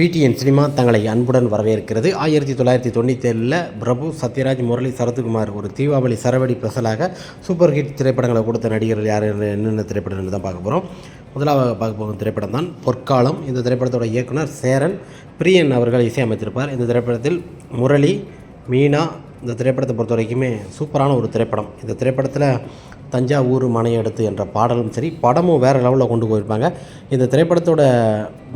PTN cinema தங்களை அன்புடன் வரவேற்கிறது. ஆயிரத்தி தொள்ளாயிரத்தி தொண்ணூற்றி பிரபு சத்யராஜ் முரளி சரத்குமார் ஒரு தீபாவளி சரவடி பிரசலாக சூப்பர் ஹிட் திரைப்படங்களை கொடுத்த நடிகர்கள் யார் என்னென்ன திரைப்படங்கள் தான் பார்க்க போகிறோம் முதலாவது பார்க்க போகும் திரைப்படம் தான் பொற்காலம். இந்த திரைப்படத்தோட இயக்குனர் சேரன் பிரியன் அவர்கள் இசையமைத்திருப்பார். இந்த திரைப்படத்தில் முரளி மீனா இந்த திரைப்படத்தை பொறுத்த வரைக்குமே சூப்பரான ஒரு திரைப்படம். இந்த திரைப்படத்தில் தஞ்சாவூர் மனையடுத்து என்ற பாடலும் சரி படமும் வேறு லெவலில் கொண்டு போயிருப்பாங்க. இந்த திரைப்படத்தோட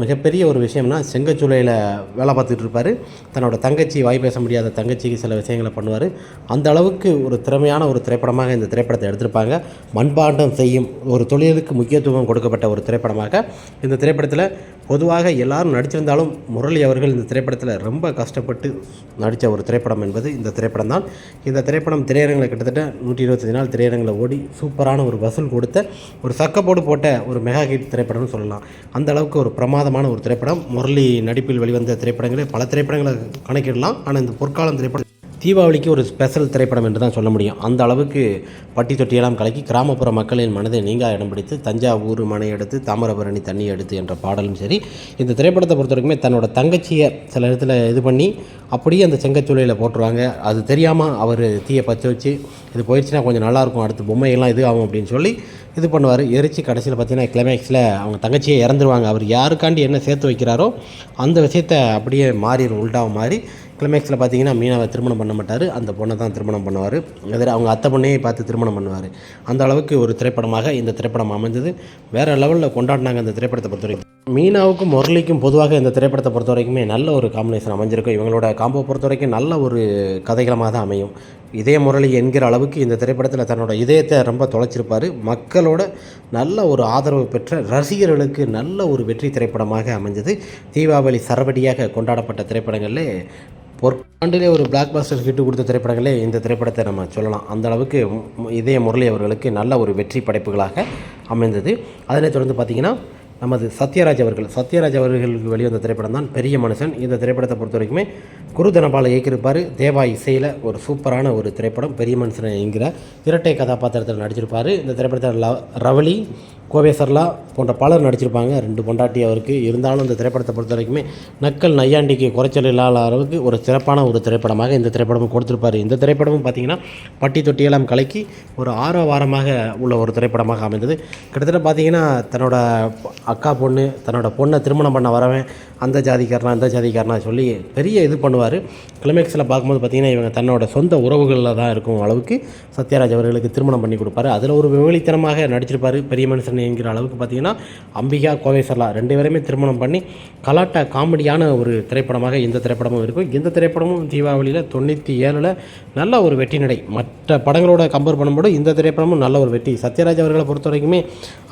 மிகப்பெரிய ஒரு விஷயம்னா செங்கச்சூளையில் வேலை பார்த்துட்டு இருப்பார். தன்னோட தங்கச்சி வாய் பேச முடியாத தங்கச்சிக்கு சில விஷயங்களை பண்ணுவார். அந்த அளவுக்கு ஒரு திறமையான ஒரு திரைப்படமாக இந்த திரைப்படத்தை எடுத்திருப்பாங்க. மண்பாண்டம் செய்யும் ஒரு தொழிலுக்கு முக்கியத்துவம் கொடுக்கப்பட்ட ஒரு திரைப்படமாக இந்த திரைப்படத்தில் பொதுவாக எல்லாரும் நடிச்சிருந்தாலும் முரளி அவர்கள் இந்த திரைப்படத்தில் ரொம்ப கஷ்டப்பட்டு நடித்த ஒரு திரைப்படம் என்பது இந்த திரைப்படம் தான் இந்த திரைப்படம் திரையரங்கில் கிட்டத்தட்ட நூற்றி இருபத்தஞ்சு நாள் திரையரங்கில் ஓடி சூப்பரான ஒரு வசூல் கொடுத்த ஒரு சக்கப்போடு போட்ட ஒரு மெகா ஹிட் திரைப்படம்னு சொல்லலாம். அந்த அளவுக்கு ஒரு பிரமாதமான ஒரு திரைப்படம். முரளி நடிப்பில் வெளிவந்த திரைப்படங்களே பல திரைப்படங்களை கணக்கிடலாம். ஆனால் இந்த பொற்காலம் திரைப்படம் தீபாவளிக்கு ஒரு ஸ்பெஷல் திரைப்படம் என்று தான் சொல்ல முடியும். அந்த அளவுக்கு பட்டி தொட்டியெல்லாம் கலக்கி கிராமப்புற மக்களின் மனதை நீங்கா இடம் பிடித்து தஞ்சாவூர் மனை எடுத்து தாமிரபரணி தண்ணி எடுத்து என்ற பாடலும் சரி இந்த திரைப்படத்தை பொறுத்த வரைக்குமே தன்னோட தங்கச்சியை சில இடத்துல இது பண்ணி அப்படியே அந்த செங்கச்சூளையில் போட்டுருவாங்க. அது தெரியாமல் அவர் தீயை பற்ற வச்சு இது போயிடுச்சுன்னா கொஞ்சம் நல்லாயிருக்கும் அடுத்து பொம்மையெல்லாம் இது ஆகும் அப்படின்னு சொல்லி இது பண்ணுவார். எரிச்சு கடைசியில் பார்த்தீங்கன்னா கிளைமேக்ஸில் அவங்க தங்கச்சியை இறந்துருவாங்க. அவர் யாருக்காண்டி என்ன சேர்த்து வைக்கிறாரோ அந்த விஷயத்தை அப்படியே மாறிடும் உல்டாவை மாறி கிளைமேக்ஸில் பார்த்தீங்கன்னா மீனாவை திருமணம் பண்ண மாட்டார். அந்த பொண்ணை தான் திருமணம் பண்ணுவார். எதிர அவங்க அத்தை பொண்ணையை பார்த்து திருமணம் பண்ணுவார். அந்த அளவுக்கு ஒரு திரைப்படமாக இந்த திரைப்படம் அமைஞ்சது வேறு லெவலில் கொண்டாடினாங்க அந்த திரைப்படத்தை பொறுத்த வரைக்கும் மீனாவுக்கும் முரளிக்கும் பொதுவாக இந்த திரைப்படத்தை பொறுத்த வரைக்குமே நல்ல ஒரு காம்பினேஷன் அமைஞ்சிருக்கும் இவங்களோட காம்போ பொறுத்த வரைக்கும் நல்ல ஒரு கதைகளமாக தான் அமையும். இதய முரளி என்கிற அளவுக்கு இந்த திரைப்படத்தில் தன்னோட இதயத்தை ரொம்ப தொலைச்சிருப்பார். மக்களோட நல்ல ஒரு ஆதரவு பெற்ற ரசிகர்களுக்கு நல்ல ஒரு வெற்றி திரைப்படமாக அமைஞ்சது. தீபாவளி சரவடியாக கொண்டாடப்பட்ட திரைப்படங்களில் பொற்காண்டிலே ஒரு பிளாக் பாஸ்டர் ஹிட்டு கொடுத்த திரைப்படங்களே இந்த திரைப்படத்தை நம்ம சொல்லலாம். அந்த அளவுக்கு இதய முரளி அவர்களுக்கு நல்ல ஒரு வெற்றி படைப்புகளாக அமைந்தது. அதனைத் தொடர்ந்து பார்த்திங்கன்னா நமது சத்யராஜ் அவர்கள். சத்யராஜ் அவர்களுக்கு வெளிவந்த திரைப்படம் தான் பெரிய மனுஷன். இந்த திரைப்படத்தை பொறுத்த வரைக்குமே குரு தனபாலை இயக்கியிருப்பார். தேவா இசையில் ஒரு சூப்பரான ஒரு திரைப்படம். பெரிய மனுஷன் என்கிற இரட்டை கதாபாத்திரத்தில் நடிச்சிருப்பார். இந்த திரைப்படத்தில் ல ரவளி கோவேசர்லா போன்ற பலர் நடிச்சிருப்பாங்க. ரெண்டு பொண்டாட்டி அவருக்கு. இருந்தாலும் இந்த திரைப்படத்தை பொறுத்த வரைக்குமே நக்கல் நையாண்டிக்கு குறைச்சல் இல்லாத அளவுக்கு ஒரு சிறப்பான ஒரு திரைப்படமாக இந்த திரைப்படமும் கொடுத்துருப்பார். இந்த திரைப்படமும் பார்த்திங்கன்னா பட்டி தொட்டியெல்லாம் கலக்கி ஒரு ஆரோ வாரமாக உள்ள ஒரு திரைப்படமாக அமைந்தது. கிட்டத்தட்ட பார்த்தீங்கன்னா தன்னோட அக்கா பொண்ணு தன்னோட பொண்ணை திருமணம் பண்ண வரவன் அந்த ஜாதிக்காரனா இந்த ஜாதிக்காரனா சொல்லி பெரிய இது பண்ணுவார். கிளைமேக்ஸில் பார்க்கும்போது பார்த்திங்கன்னா இவங்க தன்னோட சொந்த உறவுகளில் தான் இருக்கும் அளவுக்கு சத்யராஜ் அவர்களுக்கு திருமணம் பண்ணி கொடுப்பாரு. அதில் ஒரு விமலித்தனமாக நடிச்சிருப்பார் பெரிய மனுஷன் என்கிற அளவுக்கு பார்த்தீங்கன்னா அம்பிகா கோவேசர்லா ரெண்டு பேருமே திருமணம் பண்ணி கலாட்டா காமெடியான ஒரு திரைப்படமாக இந்த திரைப்படமும் இருக்கும். இந்த திரைப்படமும் தீபாவளியில் தொண்ணூற்றி ஏழில் நல்ல ஒரு வெற்றி நடை. மற்ற படங்களோட கம்பேர் பண்ணும்போது இந்த திரைப்படமும் நல்ல ஒரு வெற்றி. சத்யராஜ் அவர்களை பொறுத்த வரைக்குமே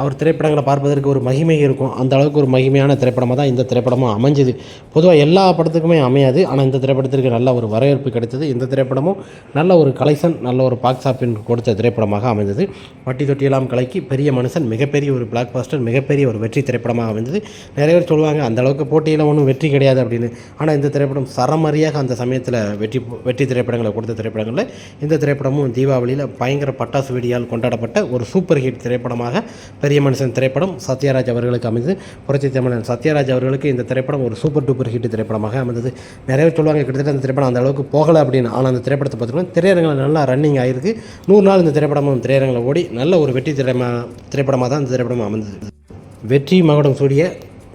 அவர் திரைப்படங்களை பார்ப்பதற்கு ஒரு மகிமை இருக்கும் அந்த அளவுக்கு ஒரு மகிமையான திரைப்படமாக தான் இந்த திரைப்படமும் அமைஞ்சது. பொதுவாக எல்லா படத்துக்குமே அமையாது. ஆனால் இந்த திரைப்படத்திற்கு நல்ல ஒரு வரவேற்பு கிடைத்தது. இந்த திரைப்படமும் நல்ல ஒரு கலெக்ஷன் நல்ல ஒரு பாக்ஸ் ஆப்பின் கொடுத்த திரைப்படமாக அமைந்தது. வட்டி தொட்டியெல்லாம் கலக்கி பெரிய மனுஷன் மிகப்பெரிய ஒரு பிளாக் பாஸ்டர் மிகப்பெரிய ஒரு வெற்றி திரைப்படமாக அமைந்தது. நிறைய பேர் சொல்லுவாங்க அந்த அளவுக்கு போட்டியில் ஒன்றும் வெற்றி கிடையாது அப்படின்னு. ஆனால் இந்த திரைப்படம் சரமரியாக அந்த சமயத்தில் வெற்றி வெற்றி திரைப்படங்களை கொடுத்த திரைப்படங்களில் இந்த திரைப்படமும் தீபாவளியில் பயங்கர பட்டாசு வெடியால் கொண்டாடப்பட்ட ஒரு சூப்பர் ஹிட் திரைப்படமாக பெரிய மனுஷன் திரைப்படம் சத்யராஜ் அவர்கள் அவர்களுக்கு அமைந்தது. புரட்சி தமிழன் சத்யராஜ் அவர்களுக்கு இந்த திரைப்படம் ஒரு சூப்பர் டூப்பர் ஹிட் திரைப்படமாக அமைந்தது. நிறைய பேர் சொல்லுவாங்க கிட்டத்தட்ட அந்த திரைப்படம் அந்த அளவுக்கு போகலை அப்படின்னு. ஆனால் அந்த திரைப்படத்தை பார்த்தீங்கன்னா திரையரங்கில் நல்லா ரன்னிங் ஆகிருக்கு நூறு நாள் இந்த திரைப்படமும் திரையரங்கில் ஓடி நல்ல ஒரு வெற்றி திரைமா திரைப்படமாக தான் இந்த திரைப்படம் அமைந்தது. வெற்றி மகுடம் சூடிய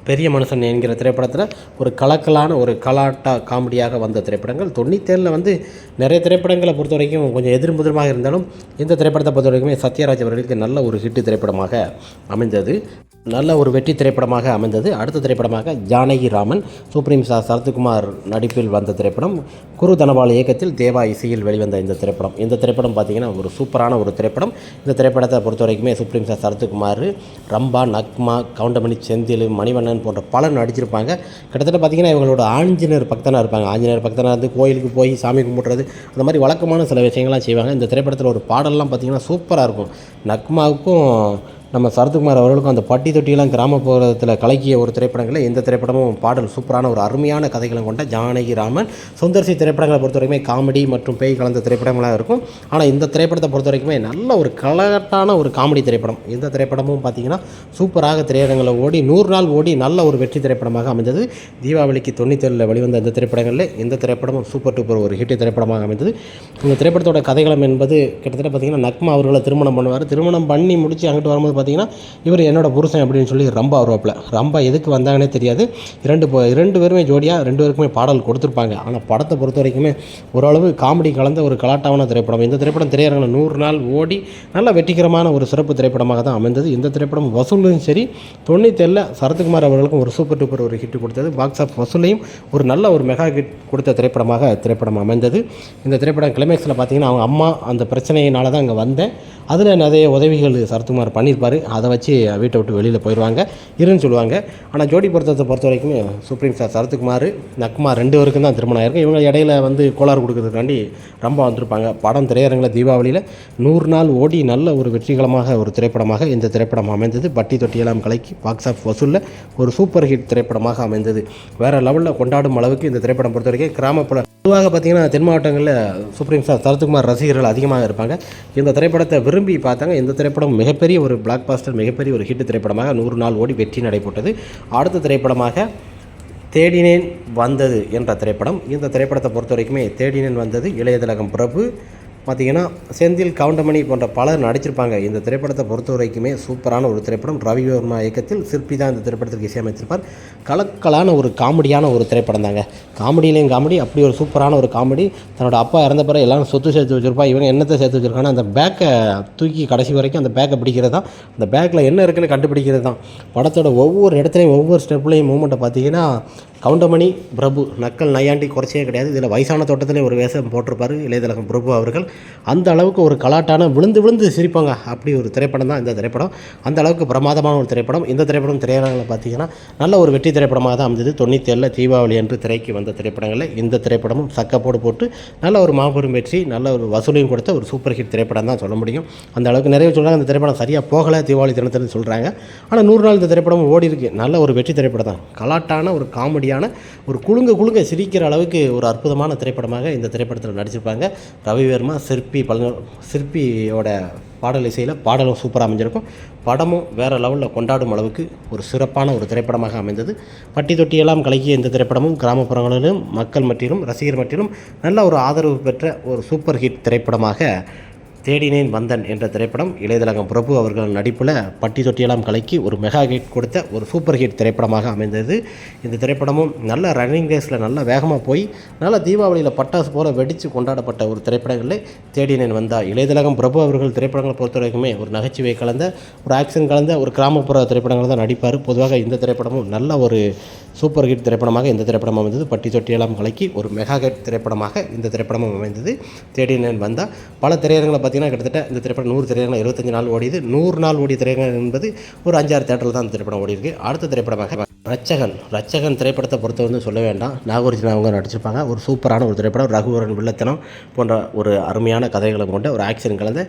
பெரிய மனுஷன் என்கிற திரைப்படத்தில் ஒரு கலக்கலான ஒரு கலாட்டா காமெடியாக வந்த திரைப்படங்கள். தொண்ணூத்தேழில் வந்து நிறைய திரைப்படங்களை பொறுத்த வரைக்கும் கொஞ்சம் எதிர்முதிரமாக இருந்தாலும் இந்த திரைப்படத்தை பொறுத்த வரைக்குமே சத்யராஜ் அவர்களுக்கு நல்ல ஒரு ஹிட்டு திரைப்படமாக அமைந்தது. நல்ல ஒரு வெற்றி திரைப்படமாக அமைந்தது. அடுத்த திரைப்படமாக ஜானகி ராமன் சுப்ரீம் சார் சரத்குமார் நடிப்பில் வந்த திரைப்படம். குரு தனபால் இயக்கத்தில் தேவா இசையில் வெளிவந்த இந்த திரைப்படம். இந்த திரைப்படம் பார்த்திங்கன்னா ஒரு சூப்பரான ஒரு திரைப்படம். இந்த திரைப்படத்தை பொறுத்த வரைக்குமே சுப்ரீம் சார் சரத்குமார் ரம்பா நக்மா கவுண்டமணி செந்தில் மணிவண்ணன் போன்ற பலர் நடிச்சிருப்பாங்க. கிட்டத்தட்ட பார்த்திங்கன்னா இவங்களோட ஆஞ்சநேயர் பக்தனாக இருப்பாங்க. ஆஞ்சநேயர் பக்தனாக இருந்து கோயிலுக்கு போய் சாமி கும்பிட்றது அந்த மாதிரி வழக்கமான சில விஷயங்கள்லாம் செய்வாங்க. இந்த திரைப்படத்தில் ஒரு பாடல்லாம் பார்த்திங்கன்னா சூப்பராக இருக்கும். நக்மாவுக்கும் நம்ம சரத்குமார் அவர்களுக்கும் அந்த பட்டி தொட்டியெல்லாம் கிராமப்புறத்தில் கலக்கிய ஒரு திரைப்படங்களில் இந்த திரைப்படமும் பாடல் சூப்பரான ஒரு அருமையான கதைகளும் கொண்ட ஜானகி ராமன் சுந்தர்சி திரைப்படங்களை பொறுத்த வரைக்குமே காமெடி மற்றும் பேய் கலந்த திரைப்படங்களாக இருக்கும். ஆனால் இந்த திரைப்படத்தை பொறுத்த வரைக்குமே நல்ல ஒரு கலகட்டான ஒரு காமெடி திரைப்படம். இந்த திரைப்படமும் பார்த்தீங்கன்னா சூப்பராக திரையரங்கில் ஓடி நூறு நாள் ஓடி நல்ல ஒரு வெற்றி திரைப்படமாக அமைந்தது. தீபாவளிக்கு தொண்ணூத்தேழில் வெளிவந்த இந்த திரைப்படங்களில் இந்த திரைப்படமும் சூப்பர் டூப்பர் ஒரு ஹிட் திரைப்படமாக அமைந்தது. இந்த திரைப்படத்தோட கதைகளம் என்பது கிட்டத்தட்ட பார்த்தீங்கன்னா நக்மா அவர்களை திருமணம் பண்ணுவார். திருமணம் பண்ணி முடித்து அங்கிட்டு வரும்போது பார்த்தீங்கன்னா இவர் என்னோட புருஷன் அப்படின்னு சொல்லி ரம்பா வருவாப்பில். ரம்பா எதுக்கு வந்தாங்கன்னே தெரியாது. இரண்டு இரண்டு பேருமே ஜோடியாக ரெண்டு பேருக்குமே பாடல் கொடுத்துருப்பாங்க. ஆனால் படத்தை பொறுத்த வரைக்குமே ஓரளவு காமெடி கலந்த ஒரு கலாட்டாவான திரைப்படம். இந்த திரைப்படம் திரையரங்கில் நூறு நாள் ஓடி நல்ல வெற்றிகரமான ஒரு சிறப்பு திரைப்படமாக தான் அமைந்தது. இந்த திரைப்படம் வசூலும் சரி தொண்ணூத்தேழில் சரத்குமார் அவர்களுக்கும் ஒரு சூப்பர் டூப்பர் ஒரு ஹிட் கொடுத்தது. பாக்ஸ் ஆஃப் வசூலையும் ஒரு நல்ல ஒரு மெகா ஹிட் கொடுத்த திரைப்படமாக திரைப்படம் அமைந்தது. இந்த திரைப்படம் கிளைமேக்ஸில் பார்த்தீங்கன்னா அவங்க அம்மா அந்த பிரச்சனையினால தான் அங்கே வந்தேன். அதில் நிறைய உதவிகள் சரத்குமார் பண்ணியிருப்பார். அதை வச்சு வீட்டை விட்டு வெளியில் போயிடுவாங்க. இருன்னு சொல்லுவாங்க. ஆனால் ஜோடி பொருத்தத்தை பொறுத்த வரைக்குமே சுப்ரீம் ஸ்டார் சரத்குமார் நக்குமார் ரெண்டு பேருக்கும் தான் திருமணம் ஆயிருக்கு. இவங்க இடையில வந்து கோளாறு கொடுக்கறதுக்காண்டி ரொம்ப வந்திருப்பாங்க. படம் திரையரங்கில் தீபாவளியில் நூறு நாள் ஓடி நல்ல ஒரு வெற்றிகரமாக ஒரு திரைப்படமாக இந்த திரைப்படம் அமைந்தது. பட்டி தொட்டியெல்லாம் கலக்கி பாக்ஸ் ஆஃப் வசூலில் ஒரு சூப்பர் ஹிட் திரைப்படமாக அமைந்தது. வேறு லெவலில் கொண்டாடும் அளவுக்கு இந்த திரைப்படம் பொறுத்த வரைக்கும் கிராமப்புற பொதுவாக பார்த்தீங்கன்னா தென் மாவட்டங்களில் சுப்ரீம் ஸ்டார் சரத்குமார் ரசிகர்கள் அதிகமாக இருப்பாங்க. இந்த திரைப்படத்தை விரும்பி பார்த்தாங்க. இந்த திரைப்படம் மிகப்பெரிய ஒரு பிளாக் பாஸ்டர் மிகப்பெரிய ஒரு ஹிட் திரைப்படமாக நூறு நாள் ஓடி வெற்றி நடைபெற்றது. அடுத்த திரைப்படமாக தேடினேன் வந்தது என்ற திரைப்படம். இந்த திரைப்படத்தை பொறுத்த வரைக்குமே தேடினேன் வந்தது இளையதலகம் பிரபு பார்த்தீங்கன்னா செந்தில் கவுண்டமணி போன்ற பலர் நடிச்சிருப்பாங்க. இந்த திரைப்படத்தை பொறுத்த வரைக்குமே சூப்பரான ஒரு திரைப்படம். ரவிவர்மா இயக்கத்தில் சிற்பி தான் இந்த திரைப்படத்திற்கு இசையமைத்திருப்பார். கலக்கலான ஒரு காமெடியான ஒரு திரைப்படம் தாங்க. காமெடியிலையும் காமெடி அப்படி ஒரு சூப்பரான ஒரு காமெடி. தன்னோட அப்பா இறந்த பிறகு எல்லாரும் சொத்து சேர்த்து வச்சுருப்பா. இவங்க என்னத்தை சேர்த்து வச்சுருக்காங்கன்னா அந்த பேக்கை தூக்கி கடைசி வரைக்கும் அந்த பேக்கை பிடிக்கிறது தான். அந்த பேக்கில் என்ன இருக்குன்னு கண்டுபிடிக்கிறது தான். படத்தோட ஒவ்வொரு இடத்துலையும் ஒவ்வொரு ஸ்டெப்லையும் மூமெண்ட்டை பார்த்தீங்கன்னா கவுண்டமணி பிரபு நக்கல் நையாண்டி குறைச்சே கிடையாது. இதில் வயசான தோட்டத்திலே ஒரு வேஷம் போட்டிருப்பார் இளையதளகம் பிரபு அவர்கள். அந்த அளவுக்கு ஒரு கலாட்டான விழுந்து விழுந்து சிரிப்பாங்க. அப்படி ஒரு திரைப்படம் தான் இந்த திரைப்படம். அந்த அளவுக்கு பிரமாதமான ஒரு திரைப்படம். இந்த திரைப்படம் திரையரங்கில் பார்த்தீங்கன்னா நல்ல ஒரு வெற்றி திரைப்படமாக தான் அமைந்தது. தொண்ணூற்றி ஏழில் தீபாவளி அன்று திரைக்கு வந்த திரைப்படங்களில் இந்த திரைப்படமும் சக்கப்போடு போட்டு நல்ல ஒரு மாபெரும் வெற்றி நல்ல ஒரு வசூலையும் கொடுத்த ஒரு சூப்பர் ஹிட் திரைப்படம் தான் சொல்ல முடியும். அந்த அளவுக்கு நிறைய சொல்கிறாங்க அந்த திரைப்படம் சரியாக போகலை தீபாவளி தினத்தில் சொல்கிறாங்க ஆனால் நூறு நாள் இந்த திரைப்படம் ஓடி இருக்கு. நல்ல ஒரு வெற்றி திரைப்படம் தான். கலாட்டான ஒரு காமெடி காமெடியான ஒரு குழுங்க குழுங்க சிரிக்கிற அளவுக்கு ஒரு அற்புதமான திரைப்படமாக இந்த திரைப்படத்தில் நடிச்சிருப்பாங்க. ரவிவர்மா சிற்பி பல சிற்பியோட பாடல் இசையில் பாடலும் சூப்பராக அமைஞ்சிருக்கும். படமும் வேறு லெவலில் கொண்டாடும் அளவுக்கு ஒரு சிறப்பான ஒரு திரைப்படமாக அமைந்தது. பட்டி தொட்டியெல்லாம் கலக்கிய இந்த திரைப்படமும் கிராமப்புறங்களிலும் மக்கள் மட்டிலும் ரசிகர் மட்டிலும் நல்ல ஒரு ஆதரவு பெற்ற ஒரு சூப்பர் ஹிட் திரைப்படமாக தேடினேன் வந்தன் என்ற திரைப்படம் இளையதலகம் பிரபு அவர்கள் நடிப்பில் பட்டி தொட்டியெல்லாம் கலக்கி ஒரு மெகா ஹிட் கொடுத்த ஒரு சூப்பர் ஹிட் திரைப்படமாக அமைந்தது. இந்த திரைப்படமும் நல்ல ரன்னிங் ரேஸில் நல்ல வேகமாக போய் நல்ல தீபாவளியில் பட்டாசு போல வெடித்து கொண்டாடப்பட்ட ஒரு திரைப்படங்களில் தேடினேன் வந்தா. இளையதலகம் பிரபு அவர்கள் திரைப்படங்களை பொறுத்த வரைக்குமே ஒரு நகைச்சுவை கலந்த ஒரு ஆக்ஷன் கலந்த ஒரு கிராமப்புற திரைப்படங்கள் தான் நடிப்பார். பொதுவாக இந்த திரைப்படமும் நல்ல ஒரு சூப்பர் ஹிட் திரைப்படமாக இந்த திரைப்படம் அமைந்தது. பட்டி தொட்டியெல்லாம் கலக்கி ஒரு மெகா ஹிட் திரைப்படமாக இந்த திரைப்படமும் அமைந்தது. தேடினேன் வந்தா. பல திரையரங்களை பார்த்தீங்கன்னா கிட்டத்தட்ட இந்த திரைப்படம் நூறு திரையரங்கம் இருபத்தஞ்சு நாள் ஓடியது. நூறு நாள் ஓடிய திரையரங்கம் என்பது ஒரு அஞ்சாறு தேட்டரில் தான் அந்த திரைப்படம் ஓடி இருக்கு அடுத்த திரைப்படமாக ரச்சகன் ரச்சகன் திரைப்படத்தை பொறுத்த வந்து சொல்ல வேண்டாம். நாகூர்ஜினா அவங்க நடிச்சிருப்பாங்க. ஒரு சூப்பரான ஒரு திரைப்படம். ரகுவரன் வில்லத்தனம் போன்ற ஒரு அருமையான கதைகளை கொண்ட ஒரு ஆக்ஷன் கலந்த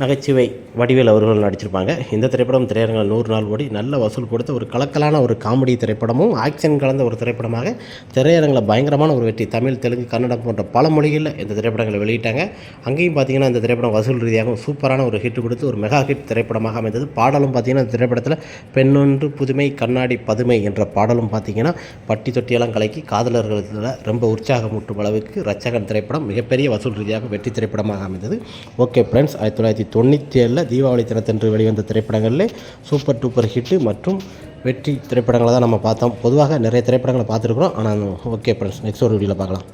நகைச்சுவை வடிவேல் அவர்கள் நடிச்சிருப்பாங்க. இந்த திரைப்படம் திரையரங்கில் நூறு நாள் ஓடி நல்ல வசூல் கொடுத்த ஒரு கலக்கலான ஒரு காமெடி திரைப்படமும் ஆக்ஷன் கலந்த ஒரு திரைப்படமாக திரையரங்கில் பயங்கரமான ஒரு வெற்றி. தமிழ் தெலுங்கு கன்னடம் போன்ற பல மொழிகளில் இந்த திரைப்படங்களை வெளியிட்டாங்க. அங்கேயும் பார்த்தீங்கன்னா இந்த திரைப்படம் வசூல் ரீதியாகவும் சூப்பரான ஒரு ஹிட் கொடுத்து ஒரு மெகா ஹிட் திரைப்படமாக அமைந்தது. பாடலும் பார்த்தீங்கன்னா இந்த திரைப்படத்தில் பெண்ணொன்று புதுமை கண்ணாடி பதுமை என்ற பாடலும் பார்த்தீங்கன்னா பட்டி தொட்டியெல்லாம் கலக்கி காதலர்கள் ரொம்ப உற்சாகமூட்டும் அளவுக்கு ரச்சகன் திரைப்படம் மிகப்பெரிய வசூல் ரீதியாக வெற்றி திரைப்படமாக அமைந்தது. ஓகே ஃப்ரெண்ட்ஸ் ஆயிரத்தி தொள்ளாயிரத்தி தொண்ணூற்றி ஏழில் தீபாவளி தினத்தன்று வெளிவந்த திரைப்படங்களில் சூப்பர் டூப்பர் ஹிட்டு மற்றும் வெற்றி திரைப்படங்களை தான் நம்ம பார்த்தோம். பொதுவாக நிறைய திரைப்படங்களை பார்த்துருக்குறோம். ஆனால் ஓகே ஃப்ரெண்ட்ஸ் நெக்ஸ்ட் ஒரு வீடியோவில் பார்க்கலாம்.